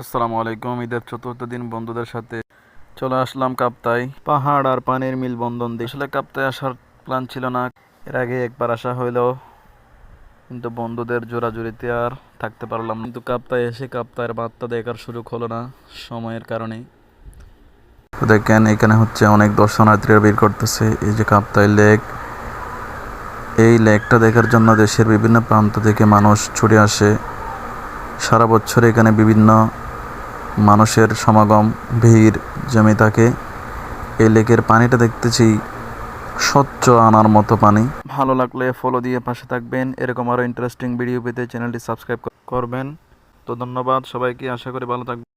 আসসালামু আলাইকুম, ঈদের চতুর্থ দিন বন্ধুদের সাথে চলে আসলাম কাপ্তাই। পাহাড় আর পানির মিল বন্ধন দিয়ে। আসলে কাপ্তাই আসার প্ল্যান ছিল না, এর আগে একবার আসা হইলেও কিন্তু বন্ধুদের জোরাজুরিতে আর থাকতে পারলাম কিন্তু কাপ্তাই এসে কাপ্তায়ের বার্তা দেখার সুযোগ হলো না, সময়ের কারণে দেখেন, এখানে হচ্ছে অনেক দর্শনার্থীরা বের করতেছে। এই যে কাপ্তাই লেক, এই লেকটা দেখার জন্য দেশের বিভিন্ন প্রান্ত থেকে মানুষ ছুটে আসে। সারা বছর এখানে বিভিন্ন মানুষের সমাগম, ভিড় জমে থাকে। এই লেকের পানিটা দেখতেছি স্বচ্ছ আনার মতো পানি। ভালো লাগলে ফলো দিয়ে পাশে থাকবেন। এরকম আরও ইন্টারেস্টিং ভিডিও পেতে চ্যানেলটি সাবস্ক্রাইব করবেন। তো ধন্যবাদ সবাইকে, আশা করি ভালো থাকবেন।